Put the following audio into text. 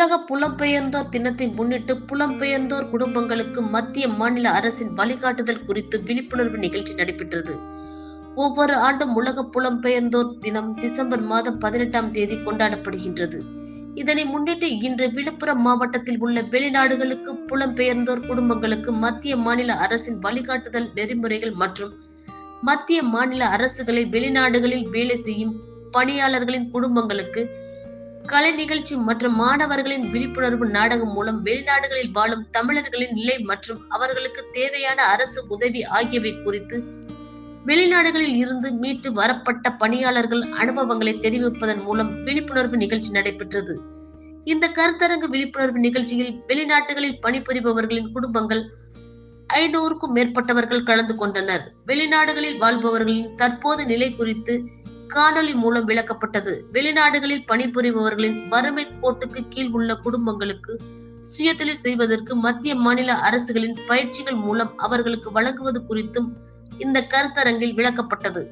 உலக புலம்பெயர்ந்தோர் தினத்தை முன்னிட்டு புலம்பெயர்ந்தோர் குடும்பங்களுக்கு மத்திய மாநில அரசின் வழிகாட்டுதல் குறித்து விழிப்புணர்வு நிகழ்ச்சி நடைபெற்றது. ஒவ்வொரு ஆண்டும் உலக புலம்பெயர்ந்தோர் தினம் டிசம்பர் மாதம் பதினெட்டாம் தேதி கொண்டாடப்படுகின்றது. இதனை முன்னிட்டு இன்று விழுப்புரம் மாவட்டத்தில் உள்ள வெளிநாடுகளுக்கு புலம்பெயர்ந்தோர் குடும்பங்களுக்கு மத்திய மாநில அரசின் வழிகாட்டுதல் நெறிமுறைகள் மற்றும் மத்திய மாநில அரசுகளை வெளிநாடுகளில் வேலை செய்யும் பணியாளர்களின் குடும்பங்களுக்கு கலை நிகழ்ச்சி மற்றும் மாணவர்களின் விழிப்புணர்வு நாடகம் மூலம் வெளிநாடுகளில் வாழும் தமிழர்களின் நிலை மற்றும் அவர்களுக்கு தேவையான அரசு உதவி ஆகியவை குறித்து வெளிநாடுகளில் இருந்து மீட்டு வரப்பட்ட பணியாளர்கள் அனுபவங்களை தெரிவிப்பதன் மூலம் விழிப்புணர்வு நிகழ்ச்சி நடைபெற்றது. இந்த கருத்தரங்கு விழிப்புணர்வு நிகழ்ச்சியில் வெளிநாடுகளில் பணிபுரிபவர்களின் குடும்பங்கள் ஐநூறுக்கும் மேற்பட்டவர்கள் கலந்து கொண்டனர். வெளிநாடுகளில் வாழ்பவர்களின் தற்போது நிலை குறித்து காணொலி மூலம் விளக்கப்பட்டது. வெளிநாடுகளில் பணிபுரிபவர்களின் வறுமை கோட்டுக்கு கீழ் உள்ள குடும்பங்களுக்கு சுயதொழில் செய்வதற்கு மத்திய மாநில அரசுகளின் பயிற்சிகள் மூலம் அவர்களுக்கு வழங்குவது குறித்தும் இந்த கருத்தரங்கில் விளக்கப்பட்டது.